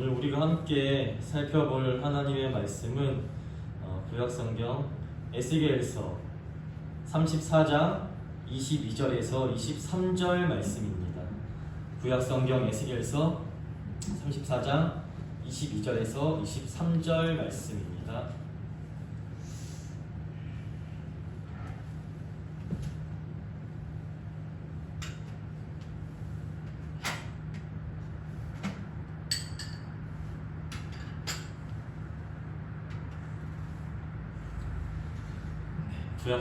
오늘 우리가 함께 살펴볼 하나님의 말씀은 어, 구약성경 에스겔서 34장 22절에서 23절 말씀입니다. 구약성경 에스겔서 34장 22절에서 23절 말씀입니다.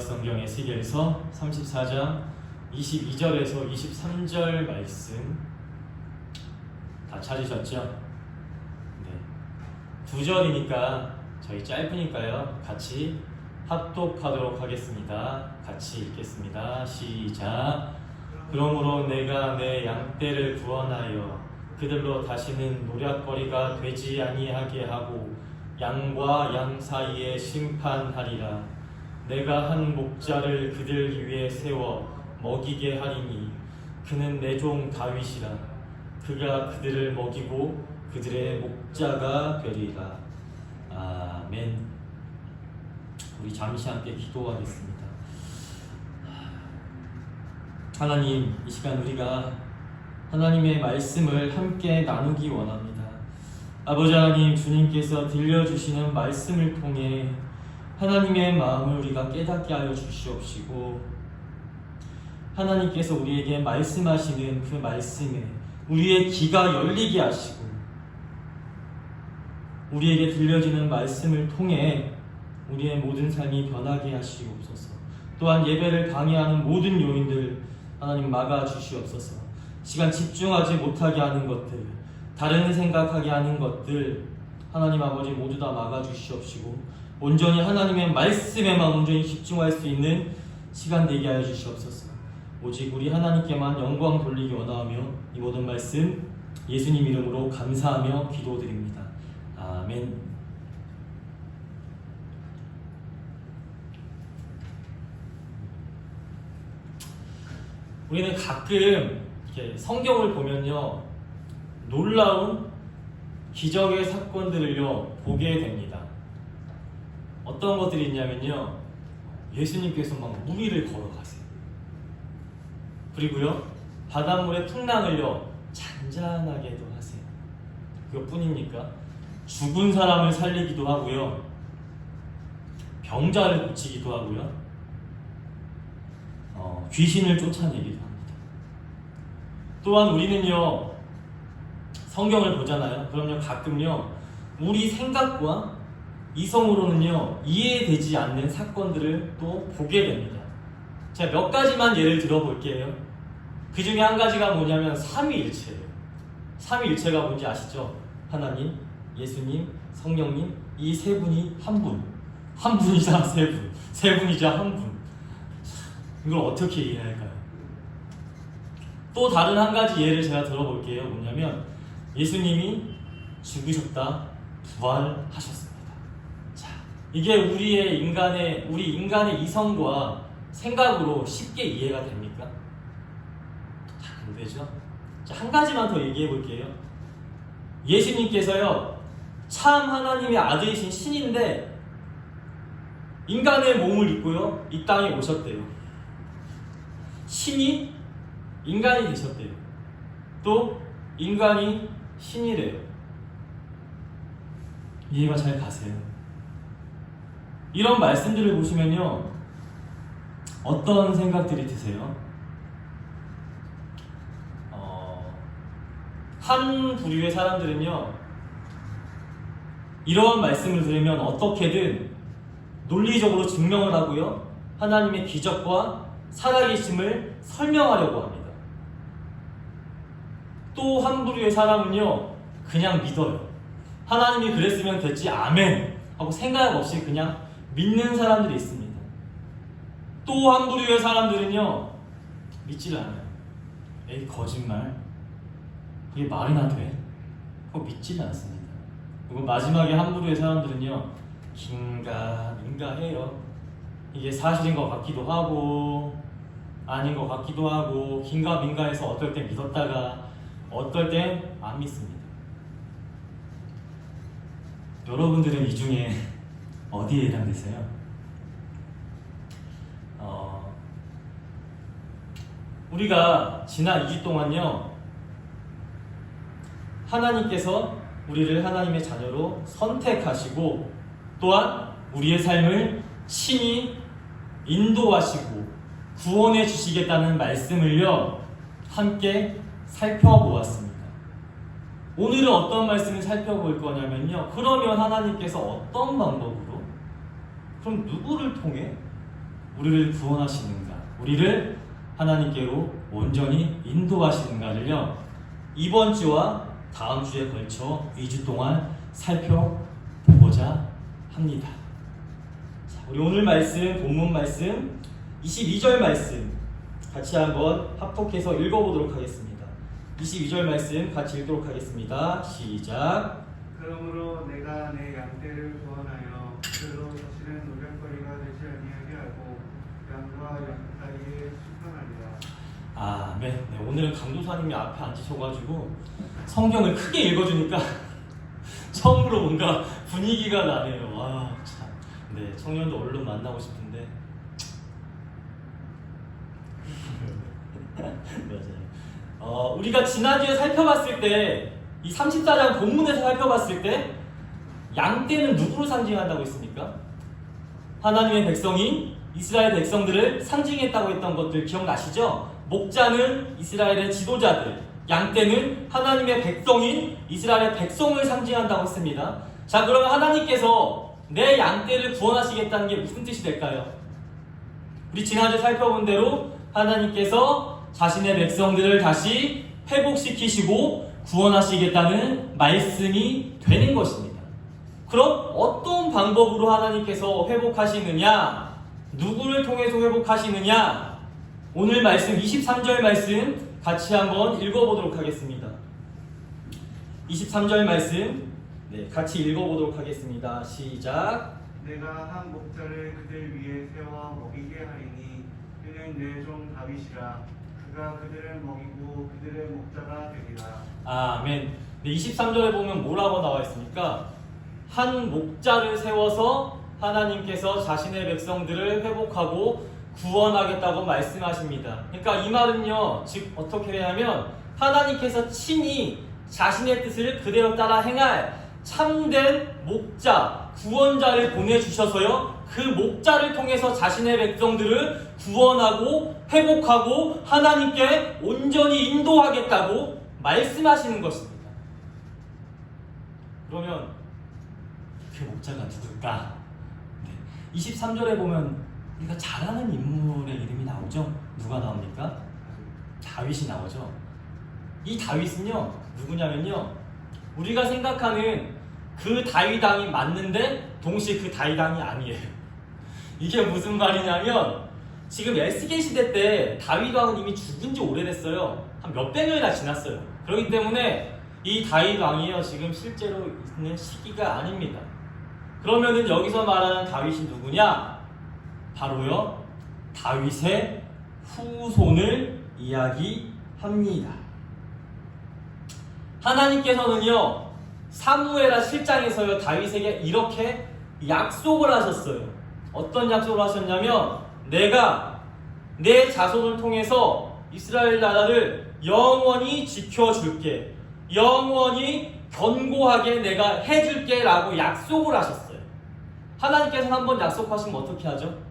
구약성경 에스겔서 34장 22절에서 23절 말씀 다 찾으셨죠? 네. 두 절이니까 저희 짧으니까요. 같이 합독하도록 하겠습니다. 같이 읽겠습니다. 시작. 그러므로 내가 내 양떼를 구원하여 그들로 다시는 노략거리가 되지 아니하게 하고 양과 양 사이에 심판하리라. 내가 한 목자를 그들 위에 세워 먹이게 하리니 그는 내 종 다윗이라. 그가 그들을 먹이고 그들의 목자가 되리라. 아멘. 우리 잠시 함께 기도하겠습니다. 하나님 이 시간 우리가 하나님의 말씀을 함께 나누기 원합니다. 아버지 하나님 주님께서 들려주시는 말씀을 통해 하나님의 마음을 우리가 깨닫게 하여 주시옵시고 하나님께서 우리에게 말씀하시는 그 말씀에 우리의 귀가 열리게 하시고 우리에게 들려지는 말씀을 통해 우리의 모든 삶이 변하게 하시옵소서. 또한 예배를 방해하는 모든 요인들 하나님 막아 주시옵소서. 시간 집중하지 못하게 하는 것들, 다른 생각하게 하는 것들 하나님 아버지 모두 다 막아 주시옵시고 온전히 하나님의 말씀에만 온전히 집중할 수 있는 시간 되게 하여 주시옵소서. 오직 우리 하나님께만 영광 돌리기 원하며 이 모든 말씀 예수님 이름으로 감사하며 기도드립니다. 아멘. 우리는 가끔 이렇게 성경을 보면요 놀라운 기적의 사건들을요 보게 됩니다. 어떤 것들이 있냐면요 예수님께서 막 무리를 걸어가세요. 그리고요 바닷물의 풍랑을요 잔잔하게도 하세요. 그것뿐입니까? 죽은 사람을 살리기도 하고요 병자를 고치기도 하고요 어, 귀신을 쫓아내기도 합니다. 또한 우리는요 성경을 보잖아요. 그럼요 가끔요 우리 생각과 이성으로는요 이해되지 않는 사건들을 또 보게 됩니다. 제가 몇 가지만 예를 들어볼게요. 그 중에 한 가지가 뭐냐면 삼위일체예요. 삼위일체가 뭔지 아시죠? 하나님, 예수님, 성령님 이 세 분이 한 분, 한 분이자 세 분, 세 분이자 한 분. 이걸 어떻게 이해할까요? 또 다른 한 가지 예를 제가 들어볼게요. 뭐냐면 예수님이 죽으셨다 부활하셨습니다. 자, 이게 우리의 인간의 우리 인간의 이성과 생각으로 쉽게 이해가 됩니까? 잘 안 되죠. 자, 한 가지만 더 얘기해 볼게요. 예수님께서요 참 하나님의 아들이신 신인데 인간의 몸을 입고요 이 땅에 오셨대요. 신이 인간이 되셨대요. 또 인간이 신이래요. 이해가 잘 가세요. 이런 말씀들을 보시면요. 어떤 생각들이 드세요? 어, 한 부류의 사람들은요. 이런 말씀을 들으면 어떻게든 논리적으로 증명을 하고요. 하나님의 기적과 살아계심을 설명하려고 합니다. 또 한 부류의 사람은요, 그냥 믿어요. 하나님이 그랬으면 됐지, 아멘! 하고 생각 없이 그냥 믿는 사람들이 있습니다. 또 한 부류의 사람들은요, 믿지를 않아요. 에이, 거짓말. 그게 말이나 돼? 그거 믿지는 않습니다. 그리고 마지막에 한 부류의 사람들은요, 긴가, 민가 해요. 이게 사실인 것 같기도 하고, 아닌 것 같기도 하고, 긴가 민가해서 어떨 땐 믿었다가, 어떨 땐안 믿습니다. 여러분들은 이 중에 어디에 해당되세요? 어, 우리가 지난 2주 동안요, 하나님께서 우리를 하나님의 자녀로 선택하시고, 또한 우리의 삶을 친히 인도하시고, 구원해 주시겠다는 말씀을요, 함께 살펴보았습니다. 오늘은 어떤 말씀을 살펴볼 거냐면요. 그러면 하나님께서 어떤 방법으로, 그럼 누구를 통해 우리를 구원하시는가, 우리를 하나님께로 온전히 인도하시는가를요. 이번 주와 다음 주에 걸쳐 2주 동안 살펴보고자 합니다. 자, 우리 오늘 말씀, 본문 말씀, 22절 말씀 같이 한번 합독해서 읽어보도록 하겠습니다. 22절 말씀 같이 읽도록 하겠습니다. 시작. 그러므로 내가 내 양떼를 구원하여 그들로 다시는 노력거리가 되지 아니하게 하고 양과 양다리에 심판하리라. 아멘. 네, 오늘은 강도사님이 앞에 앉으셔가지고 성경을 크게 읽어주니까 처음으로 뭔가 분위기가 나네요. 와, 참. 네, 청년도 얼른 만나고 싶은데. 맞아요. 어, 우리가 지난주에 살펴봤을 때, 이 34장 본문에서 살펴봤을 때, 양떼는 누구를 상징한다고 했습니까? 하나님의 백성인 이스라엘 백성들을 상징했다고 했던 것들 기억나시죠? 목자는 이스라엘의 지도자들, 양떼는 하나님의 백성인 이스라엘의 백성을 상징한다고 했습니다. 자, 그러면 하나님께서 내 양떼를 구원하시겠다는 게 무슨 뜻이 될까요? 우리 지난주 살펴본 대로 하나님께서 자신의 백성들을 다시 회복시키시고 구원하시겠다는 말씀이 되는 것입니다. 그럼 어떤 방법으로 하나님께서 회복하시느냐? 누구를 통해서 회복하시느냐? 오늘 말씀 23절 말씀 같이 한번 읽어보도록 하겠습니다. 23절 말씀 네, 같이 읽어보도록 하겠습니다. 시작. 내가 한 목자를 그들 위에 세워 먹이게 하리니 그는 내 종 다윗이라 그가 그들을 먹이고 그들의 목자가 되리라. 아멘. 네, 23절에 보면 뭐라고 나와 있습니까? 한 목자를 세워서 하나님께서 자신의 백성들을 회복하고 구원하겠다고 말씀하십니다. 그러니까 이 말은요, 즉 어떻게 되냐면 하나님께서 친히 자신의 뜻을 그대로 따라 행할 참된 목자, 구원자를 보내주셔서요, 그 목자를 통해서 자신의 백성들을 구원하고 회복하고 하나님께 온전히 인도하겠다고 말씀하시는 것입니다. 그러면 그 목자가 누굴까? 네. 23절에 보면 우리가 잘 아는 인물의 이름이 나오죠? 누가 나옵니까? 다윗이 나오죠. 이 다윗은요, 누구냐면요, 우리가 생각하는 그 다윗 왕이 맞는데 동시에 그 다윗 왕이 아니에요. 이게 무슨 말이냐면 지금 에스겔 시대 때 다윗 왕은 이미 죽은 지 오래됐어요. 한 몇백 년이나 지났어요. 그렇기 때문에 이 다윗 왕이요 지금 실제로 있는 시기가 아닙니다. 그러면은 여기서 말하는 다윗이 누구냐? 바로요 다윗의 후손을 이야기합니다. 하나님께서는요 사무엘하 7장에서요 다윗에게 이렇게 약속을 하셨어요. 어떤 약속을 하셨냐면 내가 내 자손을 통해서 이스라엘 나라를 영원히 지켜줄게. 영원히 견고하게 내가 해줄게 라고 약속을 하셨어요. 하나님께서 한번 약속하시면 어떻게 하죠?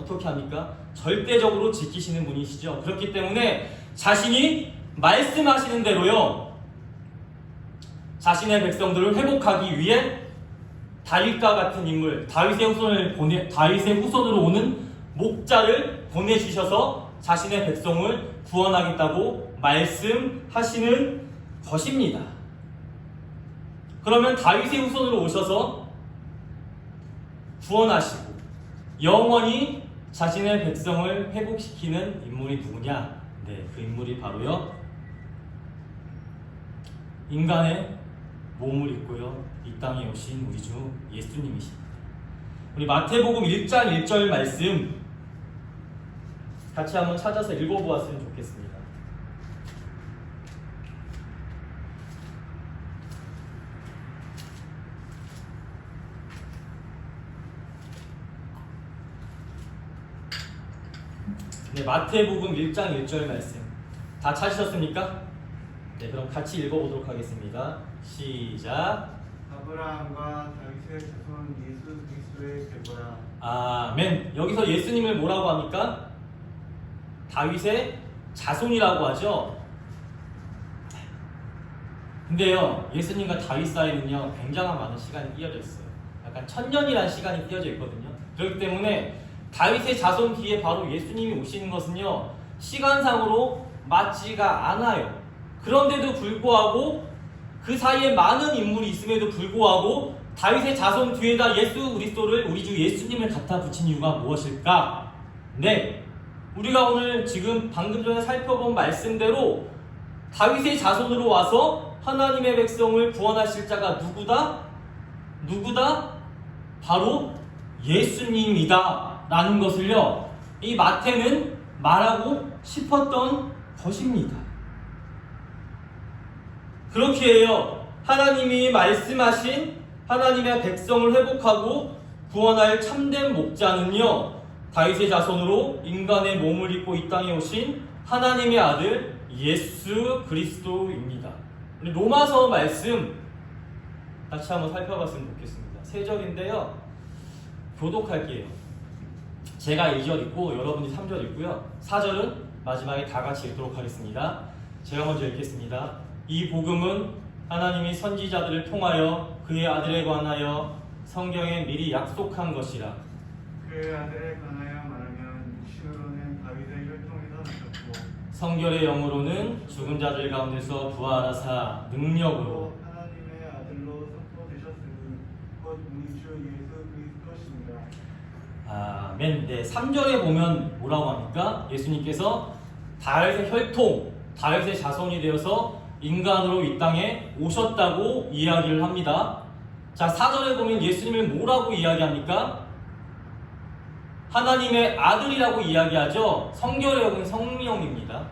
어떻게 합니까? 절대적으로 지키시는 분이시죠. 그렇기 때문에 자신이 말씀하시는 대로요. 자신의 백성들을 회복하기 위해 다윗과 같은 인물, 다윗의 후손을 보내 다윗의 후손으로 오는 목자를 보내 주셔서 자신의 백성을 구원하겠다고 말씀하시는 것입니다. 그러면 다윗의 후손으로 오셔서 구원하시고 영원히 자신의 백성을 회복시키는 인물이 누구냐? 네, 그 인물이 바로요. 인간의 몸을 입고요. 이 땅에 오신 우리 주 예수님이십니다. 우리 마태복음 1장 1절 말씀 같이 한번 찾아서 읽어보았으면 좋겠습니다. 네, 마태복음 1장 1절 말씀. 다 찾으셨습니까? 네, 그럼 같이 읽어보도록 하겠습니다. 시작. 아브라함과 다윗의 자손 예수 그리스도의 계보라 아멘. 여기서 예수님을 뭐라고 합니까? 다윗의 자손이라고 하죠. 근데요, 예수님과 다윗 사이는요, 굉장한 많은 시간이 끼어져 있어요. 약간 천년이라는 시간이 끼어져 있거든요. 그렇기 때문에 다윗의 자손 뒤에 바로 예수님이 오시는 것은요, 시간상으로 맞지가 않아요. 그런데도 불구하고 그 사이에 많은 인물이 있음에도 불구하고 다윗의 자손 뒤에다 예수 그리스도를 우리 주 예수님을 갖다 붙인 이유가 무엇일까? 네. 우리가 오늘 지금 방금 전에 살펴본 말씀대로 다윗의 자손으로 와서 하나님의 백성을 구원하실 자가 누구다? 누구다? 바로 예수님이다. 라는 것을요, 이 마태는 말하고 싶었던 것입니다. 그렇게 해요. 하나님이 말씀하신 하나님의 백성을 회복하고 구원할 참된 목자는요. 다윗의 자손으로 인간의 몸을 입고 이 땅에 오신 하나님의 아들 예수 그리스도입니다. 로마서 말씀 같이 한번 살펴봤으면 좋겠습니다. 세 절인데요. 교독할게요. 제가 2절 있고 여러분이 3절 있고요. 4절은 마지막에 다 같이 읽도록 하겠습니다. 제가 먼저 읽겠습니다. 이 복음은 하나님이 선지자들을 통하여 그의 아들에 관하여 성경에 미리 약속한 것이라. 그의 아들에 관하여 말하면 육신으로는 다윗의 혈통에서 나셨고 성결의 영으로는 죽은 자들 가운데서 부활하사 능력으로 또 하나님의 아들로 선포되셨으니 곧 우리 주 예수 그리스도십니다 아멘. 네, 3절에 보면 뭐라고 합니까? 예수님께서 다윗의 혈통, 다윗의 자손이 되어서 인간으로 이 땅에 오셨다고 이야기를 합니다. 자, 4절에 보면 예수님을 뭐라고 이야기합니까? 하나님의 아들이라고 이야기하죠. 성결의 영은 성령입니다.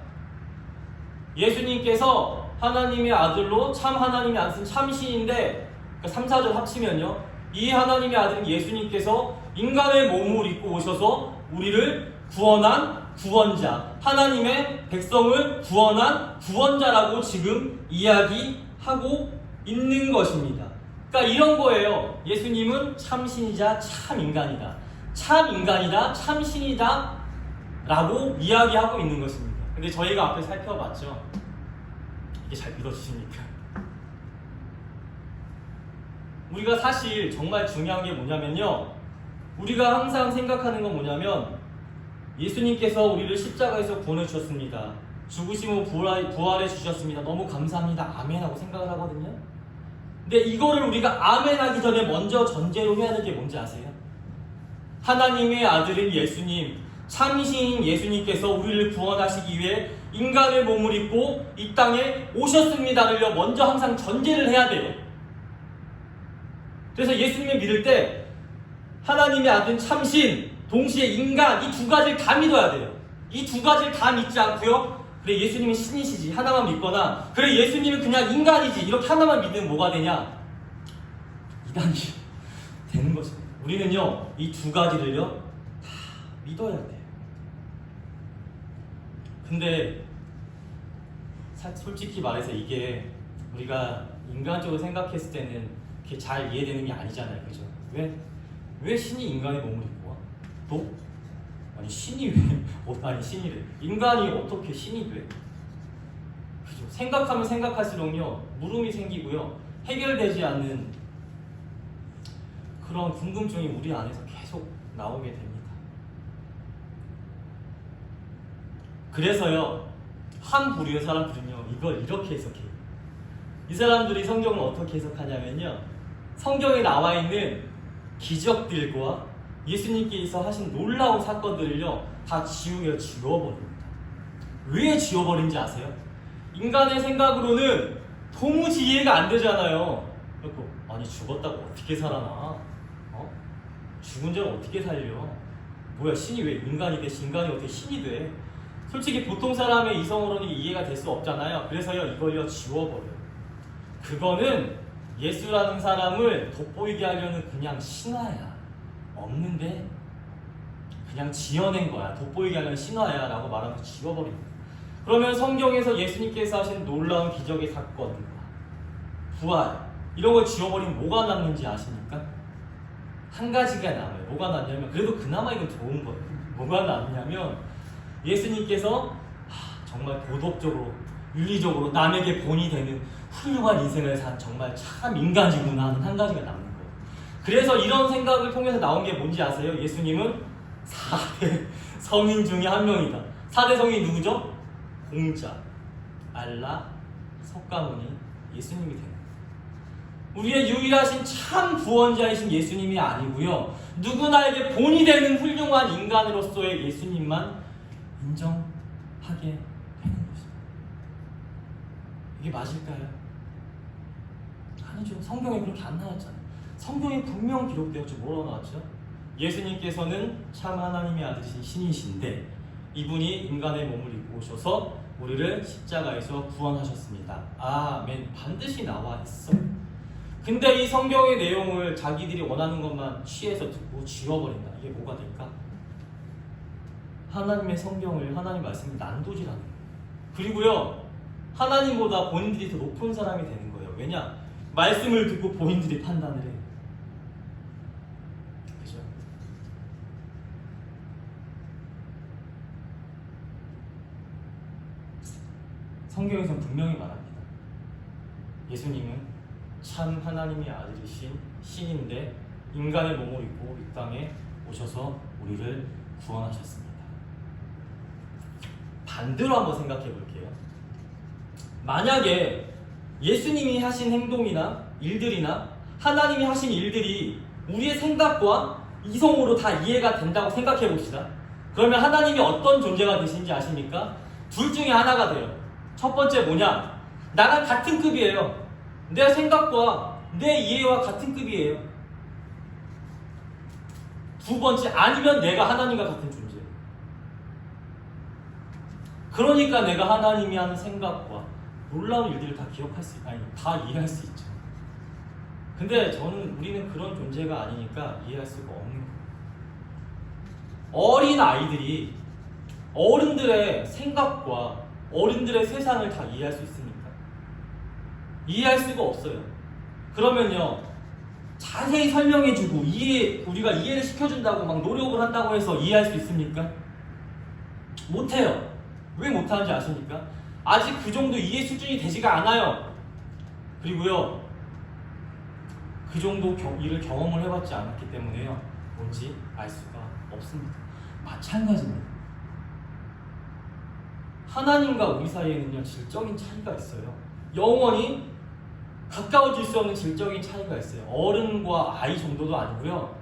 예수님께서 하나님의 아들로 참 하나님이 안쓴 참신인데 3, 4절 합치면요. 이 하나님의 아들인 예수님께서 인간의 몸을 입고 오셔서 우리를 구원한 구원자, 하나님의 백성을 구원한 구원자라고 지금 이야기하고 있는 것입니다. 그러니까 이런 거예요. 예수님은 참신이자 참 인간이다. 참 인간이다, 참 신이다 라고 이야기하고 있는 것입니다. 근데 저희가 앞에 살펴봤죠. 이게 잘 믿어지십니까? 우리가 사실 정말 중요한 게 뭐냐면요. 우리가 항상 생각하는 건 뭐냐면 예수님께서 우리를 십자가에서 구원해 주셨습니다. 죽으시고 부활, 부활해 주셨습니다. 너무 감사합니다. 아멘 하고 생각을 하거든요. 근데 이거를 우리가 아멘 하기 전에 먼저 전제로 해야 될 게 뭔지 아세요? 하나님의 아들인 예수님, 참신 예수님께서 우리를 구원하시기 위해 인간의 몸을 입고 이 땅에 오셨습니다를요 먼저 항상 전제를 해야 돼요. 그래서 예수님을 믿을 때 하나님의 아들 참신, 동시에 인간 이 두 가지를 다 믿어야 돼요. 이 두 가지를 다 믿지 않고요. 그래 예수님은 신이시지 하나만 믿거나 그래 예수님은 그냥 인간이지 이렇게 하나만 믿으면 뭐가 되냐? 이단이 되는 것입니다. 우리는요 이 두 가지를요 다 믿어야 돼요. 근데 사- 솔직히 말해서 이게 우리가 인간적으로 생각했을 때는 이렇게 잘 이해되는 게 아니잖아요, 그죠? 왜? 왜 신이 인간의 몸을 입고 와? 또? 아니 신이 왜? 어, 아니 신이래. 인간이 어떻게 신이 돼? 그죠? 생각하면 생각할수록요 물음이 생기고요 해결되지 않는 그런 궁금증이 우리 안에서 계속 나오게 됩니다. 그래서요 한 부류의 사람들은요 이걸 이렇게 해석해요. 이 사람들이 성경을 어떻게 해석하냐면요 성경에 나와 있는 기적들과 예수님께서 하신 놀라운 사건들을요 다 지우개 지워버립니다. 왜 지워버린지 아세요? 인간의 생각으로는 도무지 이해가 안 되잖아요. 그리고 아니 죽었다고 어떻게 살아나? 어? 죽은 자를 어떻게 살려? 뭐야 신이 왜 인간이 돼? 인간이 어떻게 신이 돼? 솔직히 보통 사람의 이성으로는 이해가 될 수 없잖아요. 그래서요 이걸요 지워버려요. 그거는 예수라는 사람을 돋보이게 하려는 그냥 신화야. 없는데 그냥 지어낸 거야. 돋보이게 하는 신화야 라고 말하면서 지워버린 거야. 그러면 성경에서 예수님께서 하신 놀라운 기적의 사건과 부활 이런 걸 지워버리면 뭐가 남는지 아십니까? 한 가지가 남아요. 뭐가 남냐면 그래도 그나마 이건 좋은 거예요. 뭐가 남냐면 예수님께서 하, 정말 도덕적으로 윤리적으로 남에게 본이 되는 훌륭한 인생을 산 정말 참 인간이구나 하는 한 가지가 남는 거예요. 그래서 이런 생각을 통해서 나온 게 뭔지 아세요? 예수님은 4대 성인 중에 한 명이다. 4대 성인이 누구죠? 공자, 알라, 석가모니, 예수님이 되는 거예요. 우리의 유일하신 참 구원자이신 예수님이 아니고요. 누구나에게 본이 되는 훌륭한 인간으로서의 예수님만 인정하게 되는 것입니다. 이게 맞을까요? 아니죠. 성경에 그렇게 안 나왔잖아요. 성경에 분명 기록되었죠. 뭐라고 나왔죠? 예수님께서는 참 하나님의 아들이신 신이신데 이분이 인간의 몸을 입고 오셔서 우리를 십자가에서 구원하셨습니다. 아멘. 반드시 나와 있어요. 근데 이 성경의 내용을 자기들이 원하는 것만 취해서 듣고 지워버린다. 이게 뭐가 될까? 하나님의 성경을 하나님 말씀을 난도질하는 거예요. 그리고요 하나님보다 본인들이 더 높은 사람이 되는 거예요. 왜냐? 말씀을 듣고 본인들이 판단을 해요. 그죠? 성경에서는 분명히 말합니다. 예수님은 참 하나님의 아들이신 신인데 인간의 몸을 입고 이 땅에 오셔서 우리를 구원하셨습니다. 반대로 한번 생각해 볼게요. 만약에 예수님이 하신 행동이나 일들이나 하나님이 하신 일들이 우리의 생각과 이성으로 다 이해가 된다고 생각해 봅시다. 그러면 하나님이 어떤 존재가 되신지 아십니까? 둘 중에 하나가 돼요. 첫 번째 뭐냐? 나랑 같은 급이에요. 내 생각과 내 이해와 같은 급이에요. 두 번째 아니면 내가 하나님과 같은 존재예요. 그러니까 내가 하나님이 하는 생각과 놀라운 일들을 다 기억할 수, 아니 다 이해할 수 있죠. 근데 저는 우리는 그런 존재가 아니니까 이해할 수가 없는 거예요. 어린 아이들이 어른들의 생각과 어른들의 세상을 다 이해할 수 있습니까? 이해할 수가 없어요. 그러면요, 자세히 설명해주고 이해 우리가 이해를 시켜준다고 막 노력을 한다고 해서 이해할 수 있습니까? 못해요. 왜 못하는지 아십니까? 아직 그 정도 이해 수준이 되지가 않아요. 그리고요, 그 정도 경- 일을 경험을 해봤지 않았기 때문에요, 뭔지 알 수가 없습니다. 마찬가지입니다. 하나님과 우리 사이에는요, 질적인 차이가 있어요. 영원히 가까워질 수 없는 질적인 차이가 있어요. 어른과 아이 정도도 아니고요.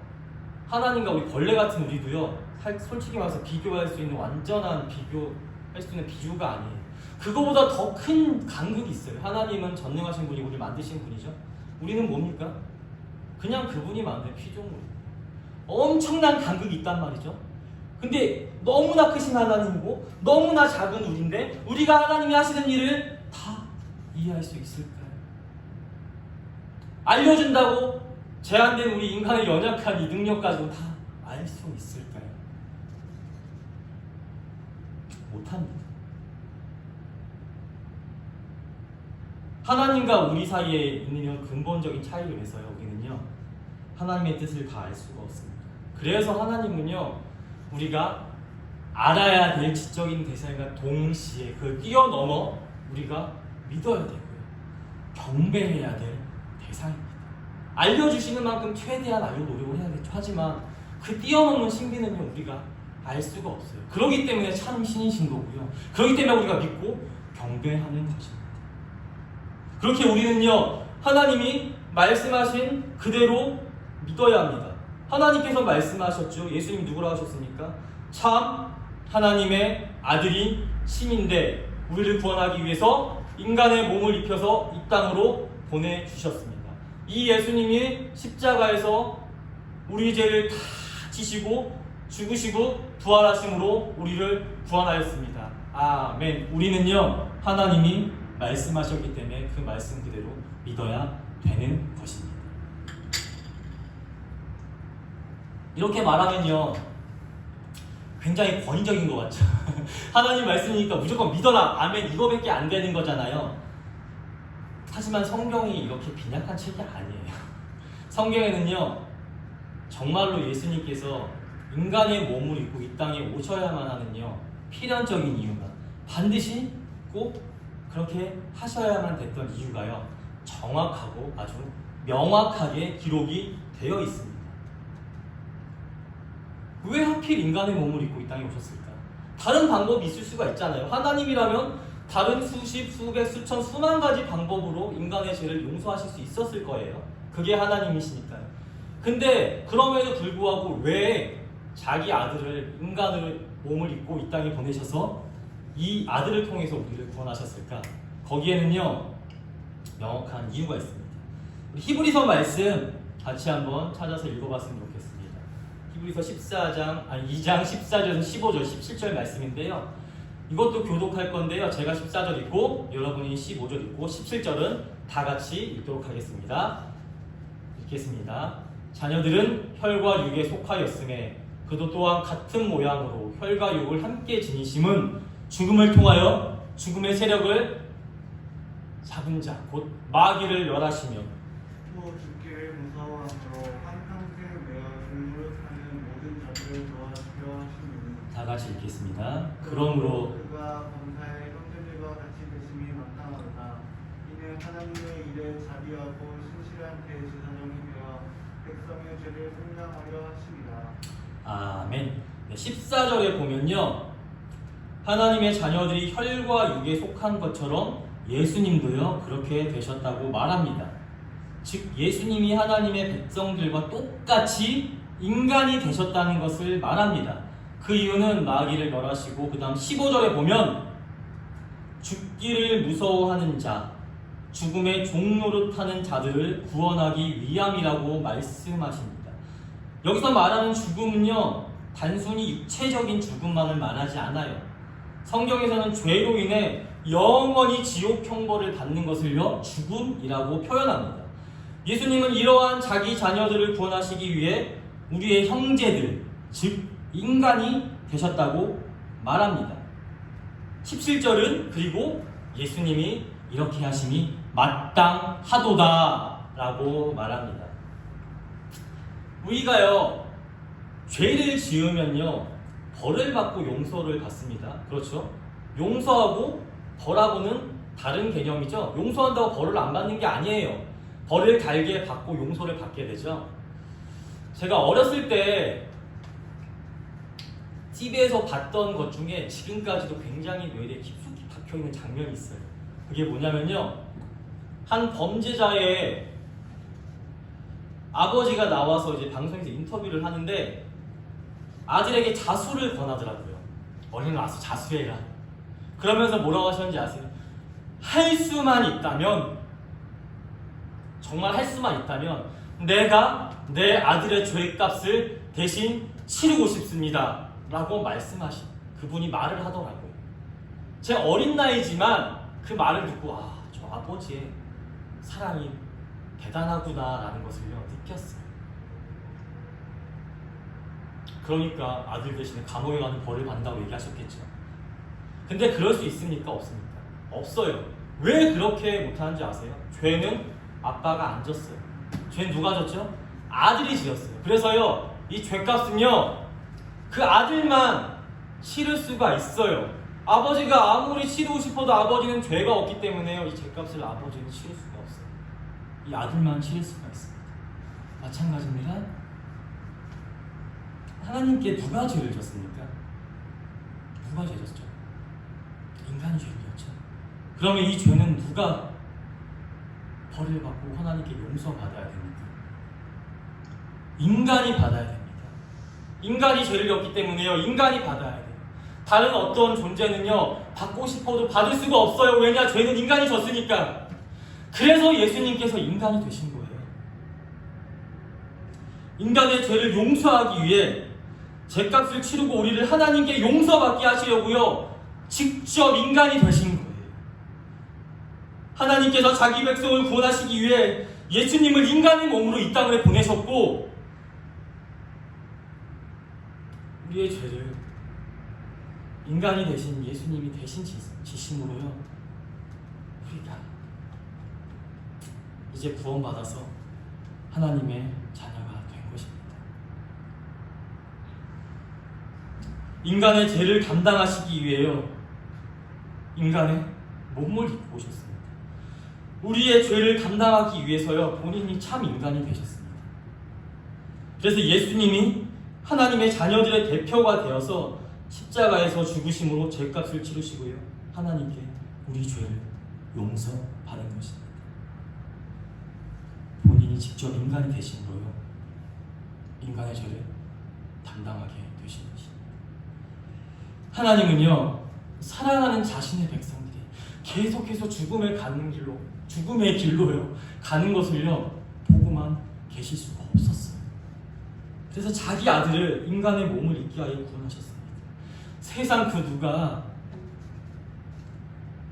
하나님과 우리 벌레 같은 우리도요. 살- 솔직히 말해서 비교할 수 있는 완전한 비교할 수 있는 비교가 아니에요. 그거보다 더 큰 간극이 있어요. 하나님은 전능하신 분이 우리 만드신 분이죠. 우리는 뭡니까? 그냥 그분이 만든 피조물. 엄청난 간극이 있단 말이죠. 근데 너무나 크신 하나님이고 너무나 작은 우리인데 우리가 하나님이 하시는 일을 다 이해할 수 있을까요? 알려준다고 제한된 우리 인간의 연약한 이 능력 가지고 다 알 수 있을까요? 못합니다. 하나님과 우리 사이에 있는 이런 근본적인 차이로 인해서요, 우리는요, 하나님의 뜻을 다 알 수가 없습니다. 그래서 하나님은요, 우리가 알아야 될 지적인 대상과 동시에 그걸 뛰어넘어 우리가 믿어야 되고요. 경배해야 될 대상입니다. 알려주시는 만큼 최대한 알려 노력을 해야겠죠. 하지만 그 뛰어넘는 신비는요, 우리가 알 수가 없어요. 그렇기 때문에 참 신이신 거고요. 그렇기 때문에 우리가 믿고 경배하는 것입니다. 그렇게 우리는요, 하나님이 말씀하신 그대로 믿어야 합니다. 하나님께서 말씀하셨죠. 예수님 누구라고 하셨습니까? 참 하나님의 아들이 신인데 우리를 구원하기 위해서 인간의 몸을 입혀서 이 땅으로 보내주셨습니다. 이 예수님이 십자가에서 우리 죄를 다 지시고 죽으시고 부활하심으로 우리를 구원하였습니다. 아멘. 우리는요 하나님이 말씀하셨기 때문에 그 말씀 그대로 믿어야 되는 것입니다. 이렇게 말하면요 굉장히 권위적인 것 같죠. 하나님 말씀이니까 무조건 믿어라. 아멘. 이거밖에 안 되는 거잖아요. 하지만 성경이 이렇게 빈약한 책이 아니에요. 성경에는요, 정말로 예수님께서 인간의 몸을 입고 이 땅에 오셔야만 하는요, 필연적인 이유가 반드시 꼭 그렇게 하셔야만 됐던 이유가요, 정확하고 아주 명확하게 기록이 되어 있습니다. 왜 하필 인간의 몸을 입고 이 땅에 오셨을까? 다른 방법이 있을 수가 있잖아요. 하나님이라면 다른 수십, 수백, 수천, 수만 가지 방법으로 인간의 죄를 용서하실 수 있었을 거예요. 그게 하나님이시니까요. 근데 그럼에도 불구하고 왜 자기 아들을 인간을 몸을 입고 이 땅에 보내셔서 이 아들을 통해서 우리를 구원하셨을까? 거기에는요 명확한 이유가 있습니다. 우리 히브리서 말씀 같이 한번 찾아서 읽어봤으면 좋겠습니다. 히브리서 14장 아니 2장 14절에서 15절 17절 말씀인데요. 이것도 교독할 건데요. 제가 14절 읽고 여러분이 15절 읽고 17절은 다 같이 읽도록 하겠습니다. 읽겠습니다. 자녀들은 혈과 육에 속하였음에 그도 또한 같은 모양으로 혈과 육을 함께 지니심은 죽음을 통하여 죽음의 세력을 잡은 자 곧 마귀를 멸하시며 또 죽기를 무서워함으로 한평생 매어를 하는 모든 자들을 도와주려 하시니 다 같이 읽겠습니다. 그러므로 그가 범사의 형제들과 같이 되심이 마땅하다 이는 하나님의 일에 자비하고 신실한 대제사장이 되어 백성의 죄를 생각하려 하심이라 아멘. 네, 14절에 보면요. 하나님의 자녀들이 혈과 육에 속한 것처럼 예수님도요, 그렇게 되셨다고 말합니다. 즉, 예수님이 하나님의 백성들과 똑같이 인간이 되셨다는 것을 말합니다. 그 이유는 마귀를 멸하시고, 그 다음 15절에 보면, 죽기를 무서워하는 자, 죽음의 종노릇하는 자들을 구원하기 위함이라고 말씀하십니다. 여기서 말하는 죽음은요, 단순히 육체적인 죽음만을 말하지 않아요. 성경에서는 죄로 인해 영원히 지옥 형벌을 받는 것을요, 죽음이라고 표현합니다. 예수님은 이러한 자기 자녀들을 구원하시기 위해 우리의 형제들, 즉, 인간이 되셨다고 말합니다. 17절은 그리고 예수님이 이렇게 하심이 마땅하도다 라고 말합니다. 우리가요, 죄를 지으면요, 벌을 받고 용서를 받습니다. 그렇죠? 용서하고 벌하고는 다른 개념이죠. 용서한다고 벌을 안 받는 게 아니에요. 벌을 달게 받고 용서를 받게 되죠. 제가 어렸을 때 TV에서 봤던 것 중에 지금까지도 굉장히 뇌리에 깊숙이 박혀 있는 장면이 있어요. 그게 뭐냐면요. 한 범죄자의 아버지가 나와서 이제 방송에서 인터뷰를 하는데 아들에게 자수를 권하더라고요. 얼른 와서 자수해라. 그러면서 뭐라고 하셨는지 아세요? 할 수만 있다면 정말 할 수만 있다면 내가 내 아들의 죄값을 대신 치르고 싶습니다. 라고 말씀하신 그분이 말을 하더라고요. 제 어린 나이지만 그 말을 듣고 아, 저 아버지의 사랑이 대단하구나 라는 것을요, 느꼈어요. 그러니까 아들 대신에 감옥에 가는 벌을 받는다고 얘기하셨겠죠. 근데 그럴 수 있습니까? 없습니까? 없어요. 왜 그렇게 못하는지 아세요? 죄는 아빠가 안 졌어요. 죄는 누가 졌죠? 아들이 지었어요. 그래서요, 이 죄값은요, 그 아들만 치를 수가 있어요. 아버지가 아무리 치르고 싶어도 아버지는 죄가 없기 때문에요. 이 죄값을 아버지는 치를 수가 없어요. 이 아들만 치를 수가 있습니다. 마찬가지입니다. 하나님께 누가 죄를 졌습니까? 누가 죄 졌죠? 인간이 죄를 졌죠. 그러면 이 죄는 누가 벌을 받고 하나님께 용서받아야 됩니까? 인간이 받아야 됩니다. 인간이 죄를 졌기 때문에요. 인간이 받아야 돼요. 다른 어떤 존재는요, 받고 싶어도 받을 수가 없어요. 왜냐? 죄는 인간이 졌으니까. 그래서 예수님께서 인간이 되신 거예요. 인간의 죄를 용서하기 위해 죄값을 치르고 우리를 하나님께 용서받게 하시려고요. 직접 인간이 되신 거예요. 하나님께서 자기 백성을 구원하시기 위해 예수님을 인간의 몸으로 이 땅에 보내셨고 우리의 죄를 인간이 되신 예수님이 대신 지- 지심으로요 우리가 이제 구원받아서 하나님의 자녀가 된 것입니다. 인간의 죄를 감당하시기 위해요 인간의 몸을 입고 오셨습니다. 우리의 죄를 감당하기 위해서요 본인이 참 인간이 되셨습니다. 그래서 예수님이 하나님의 자녀들의 대표가 되어서 십자가에서 죽으심으로 죄값을 치르시고요 하나님께 우리 죄를 용서받은 것입니다. 본인이 직접 인간이 되심으로요 인간의 죄를 담당하게. 하나님은요 사랑하는 자신의 백성들이 계속해서 죽음을 가는 길로 죽음의 길로요 가는 것을요 보고만 계실 수가 없었어요. 그래서 자기 아들을 인간의 몸을 입게 하여 구원하셨습니다. 세상 그 누가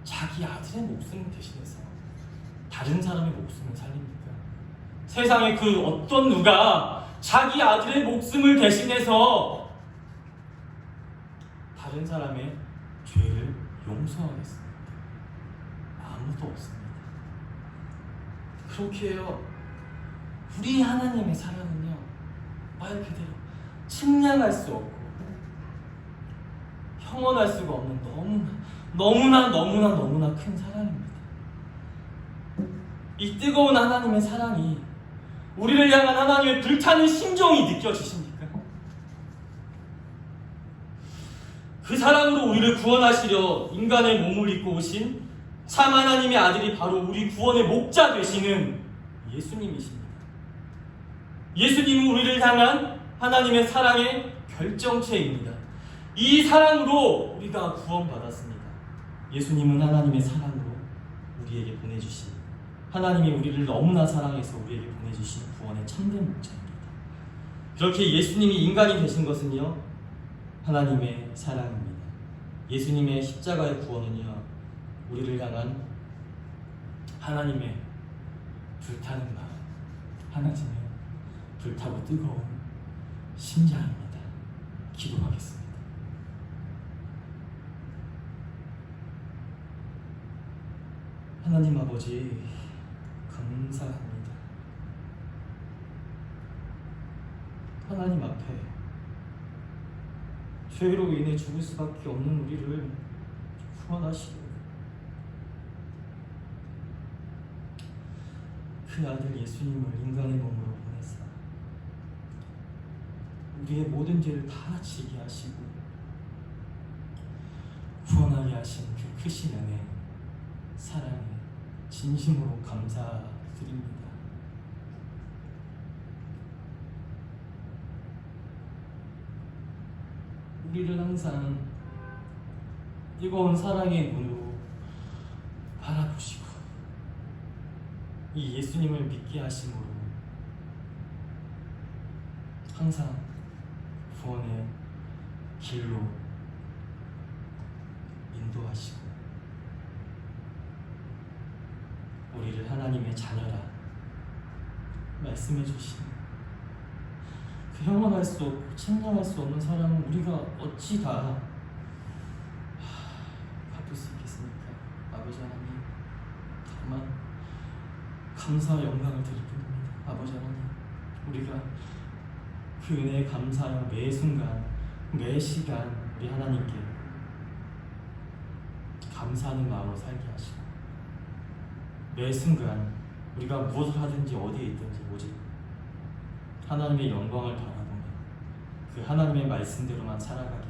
자기 아들의 목숨을 대신해서 다른 사람의 목숨을 살립니까? 세상에 그 어떤 누가 자기 아들의 목숨을 대신해서 다른 사람의 죄를 용서하겠습니까? 아무도 없습니다. 그렇게 해요. 우리 하나님의 사랑은요, 말 그대로 측량할 수 없고, 형언할 수가 없는 너무나, 너무나, 너무나, 너무나 큰 사랑입니다. 이 뜨거운 하나님의 사랑이 우리를 향한 하나님의 불타는 심정이 느껴지십니까? 그 사랑으로 우리를 구원하시려 인간의 몸을 입고 오신 참 하나님의 아들이 바로 우리 구원의 목자 되시는 예수님이십니다. 예수님은 우리를 향한 하나님의 사랑의 결정체입니다. 이 사랑으로 우리가 구원받았습니다. 예수님은 하나님의 사랑으로 우리에게 보내주신 하나님이 우리를 너무나 사랑해서 우리에게 보내주신 구원의 참된 목자입니다. 그렇게 예수님이 인간이 되신 것은요 하나님의 사랑입니다. 예수님의 십자가의 구원은요 우리를 향한 하나님의 불타는 마음, 하나님의 불타고 뜨거운 심장입니다. 기도하겠습니다. 하나님 아버지 감사합니다. 하나님 앞에 죄로 인해 죽을 수밖에 없는 우리를 구원하시고 그 아들 예수님을 인간의 몸으로 보내사 우리의 모든 죄를 다 지게 하시고 구원하게 하신 그 크신 은혜 사랑에 진심으로 감사드립니다. 우리를 항상 뜨거운 사랑의 눈으로 바라보시고 이 예수님을 믿게 하심으로 항상 구원의 길로 인도하시고 우리를 하나님의 자녀라 말씀해 주시는 그 형언할 수 없고 책량할 수 없는 사랑은 우리가 어찌 다 하, 갚을 수 있겠습니까? 아버지 하나님 다만 감사와 영광을 드릴 뿐입니다. 아버지 하나님 우리가 그 은혜에 감사하여 매 순간 매 시간 우리 하나님께 감사하는 마음으로 살게 하시고 매 순간 우리가 무엇을 하든지 어디에 있든지 오직 하나님의 영광을 바라보며 그 하나님의 말씀대로만 살아가게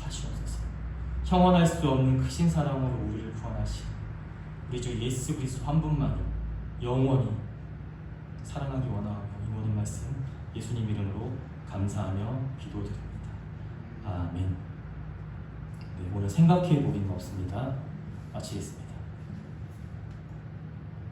하시옵소서. 형언할 수 없는 크신 사랑으로 우리를 구원하신 우리 주 예수 그리스도 한 분만이 영원히 사랑하기 원하오며 이 모든 말씀 예수님 이름으로 감사하며 기도드립니다. 아멘. 네, 오늘 생각해 보기는 없습니다. 마치겠습니다.